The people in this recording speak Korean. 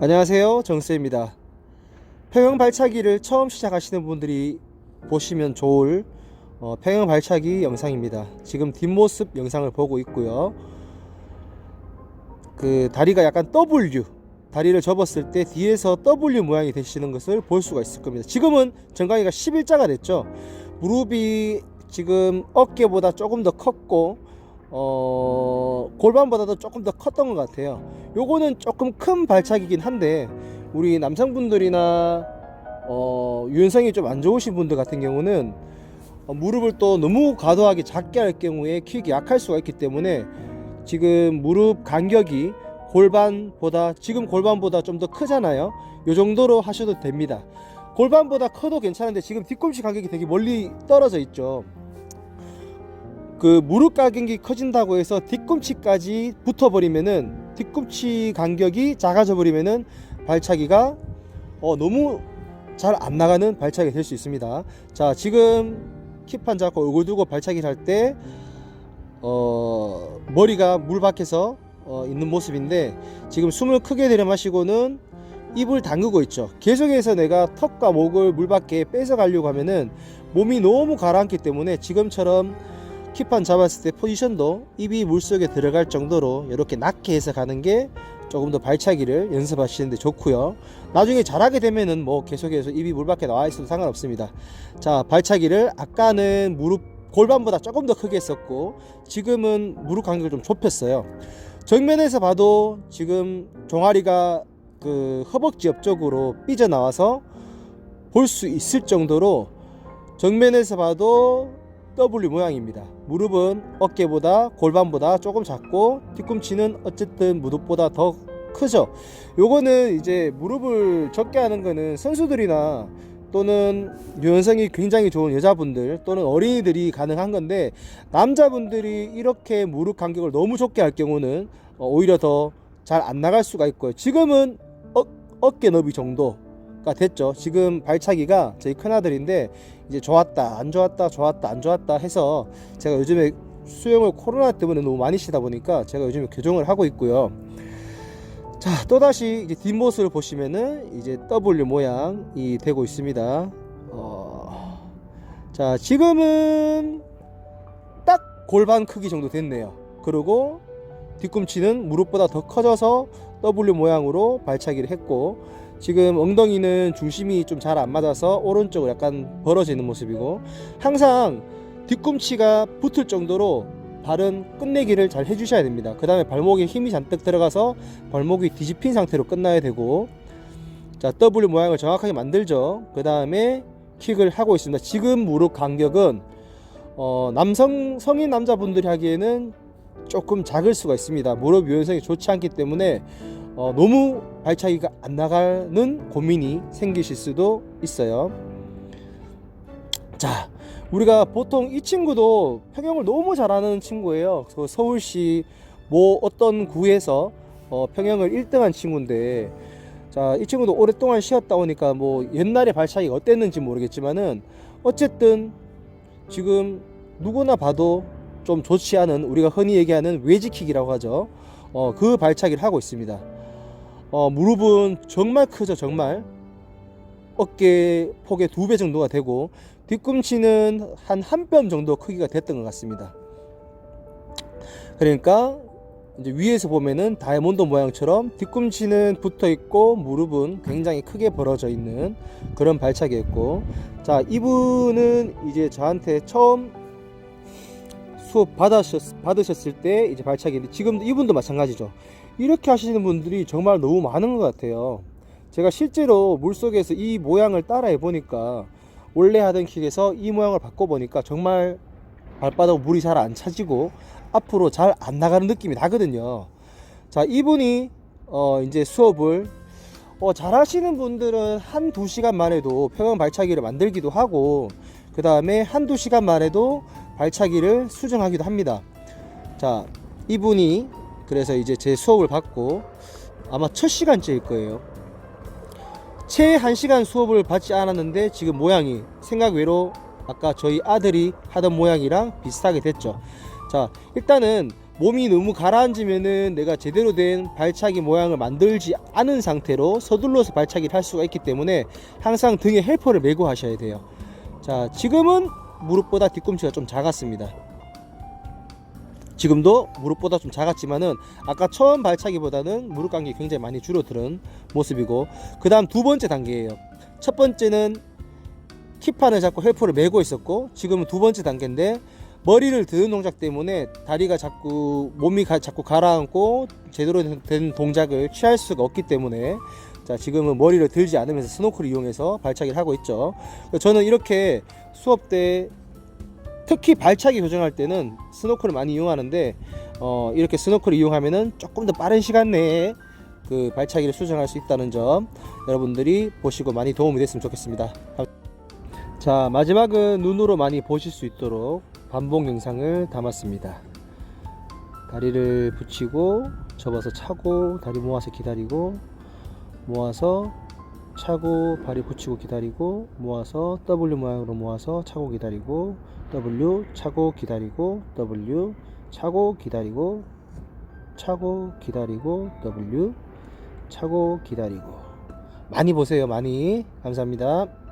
안녕하세요. 정수입니다. 평형 발차기를 처음 시작하시는 분들이 보시면 좋을 어, 평형 발차기 영상입니다. 지금 뒷모습 영상을 보고 있고요. 그 다리가 약간 W 다리를 접었을 때 뒤에서 W 모양이 되시는 것을 볼 수가 있을 겁니다. 지금은 정강이가 11자가 됐죠. 무릎이 지금 어깨보다 조금 더 컸고 어, 골반보다도 조금 더 컸던 것 같아요. 요거는 조금 큰 발차기긴 한데 우리 남성분들이나 어, 유연성이 좀 안 좋으신 분들 같은 경우는 어, 무릎을 또 너무 과도하게 작게 할 경우에 킥이 약할 수가 있기 때문에 지금 무릎 간격이 골반보다 지금 골반보다 좀 더 크잖아요. 요 정도로 하셔도 됩니다. 골반보다 커도 괜찮은데 지금 뒤꿈치 간격이 되게 멀리 떨어져 있죠. 그 무릎 간격이 커진다고 해서 뒤꿈치까지 붙어버리면은 뒤꿈치 간격이 작아져 버리면은 발차기가 어, 너무 잘 안 나가는 발차기가 될수 있습니다. 자 지금 킵판 잡고 얼굴 두고 발차기를 할때 어, 머리가 물 밖에서 어, 있는 모습인데 지금 숨을 크게 들여 마시고는 입을 담그고 있죠. 계속해서 내가 턱과 목을 물 밖에 뺏어 가려고 하면은 몸이 너무 가라앉기 때문에 지금처럼 킵판 잡았을 때 포지션도 입이 물속에 들어갈 정도로 이렇게 낮게 해서 가는 게 조금 더 발차기를 연습하시는데 좋고요. 나중에 잘하게 되면은 뭐 계속해서 입이 물 밖에 나와 있어도 상관없습니다. 자, 발차기를 아까는 무릎 골반보다 조금 더 크게 했었고 지금은 무릎 간격을 좀 좁혔어요. 정면에서 봐도 지금 종아리가 그 허벅지 옆쪽으로 삐져 나와서 볼 수 있을 정도로 정면에서 봐도 W 모양입니다. 무릎은 어깨보다 골반보다 조금 작고 뒤꿈치는 어쨌든 무릎보다 더 크죠. 요거는 이제 무릎을 적게 하는 거는 선수들이나 또는 유연성이 굉장히 좋은 여자분들 또는 어린이들이 가능한 건데 남자분들이 이렇게 무릎 간격을 너무 좁게 할 경우는 어, 오히려 더 잘 안 나갈 수가 있고요. 지금은 어, 어깨 너비 정도가 됐죠. 지금 발차기가 저희 큰아들인데 이제 좋았다 안 좋았다 좋았다 안 좋았다 해서 제가 요즘에 수영을 코로나 때문에 너무 많이 쉬다 보니까 제가 요즘에 교정을 하고 있고요. 자 또다시 이제 뒷모습을 보시면은 이제 W 모양이 되고 있습니다. 어, 자 지금은 딱 골반 크기 정도 됐네요. 그리고 뒤꿈치는 무릎보다 더 커져서 W 모양으로 발차기를 했고 지금 엉덩이는 중심이 좀 잘 안 맞아서 오른쪽으로 약간 벌어져 있는 모습이고 항상 뒤꿈치가 붙을 정도로 발은 끝내기를 잘 해주셔야 됩니다. 그 다음에 발목에 힘이 잔뜩 들어가서 발목이 뒤집힌 상태로 끝나야 되고 자 W 모양을 정확하게 만들죠. 그 다음에 킥을 하고 있습니다. 지금 무릎 간격은 어, 남성 성인 남자분들이 하기에는 조금 작을 수가 있습니다. 무릎 유연성이 좋지 않기 때문에 어, 너무 발차기가 안 나가는 고민이 생기실 수도 있어요. 자, 우리가 보통 이 친구도 평형을 너무 잘하는 친구예요. 그 서울시 뭐 어떤 구에서 어, 평형을 1등한 친구인데, 자, 이 친구도 오랫동안 쉬었다 오니까 뭐 옛날에 발차기가 어땠는지 모르겠지만은 어쨌든 지금 누구나 봐도 좀 좋지 않은 우리가 흔히 얘기하는 외지킥이라고 하죠. 어, 그 발차기를 하고 있습니다. 어, 무릎은 정말 크죠, 정말. 어깨 폭의 두 배 정도가 되고 뒤꿈치는 한 한 뼘 정도 크기가 됐던 것 같습니다. 그러니까 이제 위에서 보면은 다이아몬드 모양처럼 뒤꿈치는 붙어 있고 무릎은 굉장히 크게 벌어져 있는 그런 발차기였고 자 이분은 이제 저한테 처음 수업 받으셨, 받으셨을 때 이제 발차기인데 지금 이분도 마찬가지죠. 이렇게 하시는 분들이 정말 너무 많은 것 같아요. 제가 실제로 물속에서 이 모양을 따라해 보니까 원래 하던 킥에서 이 모양을 바꿔 보니까 정말 발바닥 물이 잘 안 차지고 앞으로 잘 안 나가는 느낌이 나거든요. 자, 이분이 어 이제 수업을 어 잘 하시는 분들은 한 두 시간만 해도 평형 발차기를 만들기도 하고 그 다음에 한두 시간만 해도 발차기를 수정하기도 합니다. 자, 이분이 그래서 이제 제 수업을 받고 아마 첫 시간째일 거예요. 채 한 시간 수업을 받지 않았는데 지금 모양이 생각 외로 아까 저희 아들이 하던 모양이랑 비슷하게 됐죠. 자, 일단은 몸이 너무 가라앉으면은 내가 제대로 된 발차기 모양을 만들지 않은 상태로 서둘러서 발차기를 할 수가 있기 때문에 항상 등에 헬퍼를 메고 하셔야 돼요. 자, 지금은 무릎보다 뒤꿈치가 좀 작았습니다. 지금도 무릎보다 좀 작았지만은 아까 처음 발차기보다는 무릎 간격이 굉장히 많이 줄어드는 모습이고 그 다음 두 번째 단계예요. 첫 번째는 킥판을 잡고 헬퍼를 메고 있었고 지금은 두 번째 단계인데 머리를 드는 동작 때문에 다리가 자꾸 몸이 가, 자꾸 가라앉고 제대로 된- 된 동작을 취할 수가 없기 때문에 자 지금은 머리를 들지 않으면서 스노클을 이용해서 발차기를 하고 있죠. 저는 이렇게 수업 때 특히 발차기 교정할 때는 스노클을 많이 이용하는데 어, 이렇게 스노클을 이용하면은 조금 더 빠른 시간 내에 그 발차기를 수정할 수 있다는 점 여러분들이 보시고 많이 도움이 됐으면 좋겠습니다. 자 마지막은 눈으로 많이 보실 수 있도록 반복 영상을 담았습니다. 다리를 붙이고 접어서 차고 다리 모아서 기다리고 모아서 차고 발이 붙이고 기다리고 모아서 W 모양으로 모아서 차고 기다리고 W 차고 기다리고 W 차고 기다리고 차고 기다리고 W 차고 기다리고. 많이 보세요 많이. 감사합니다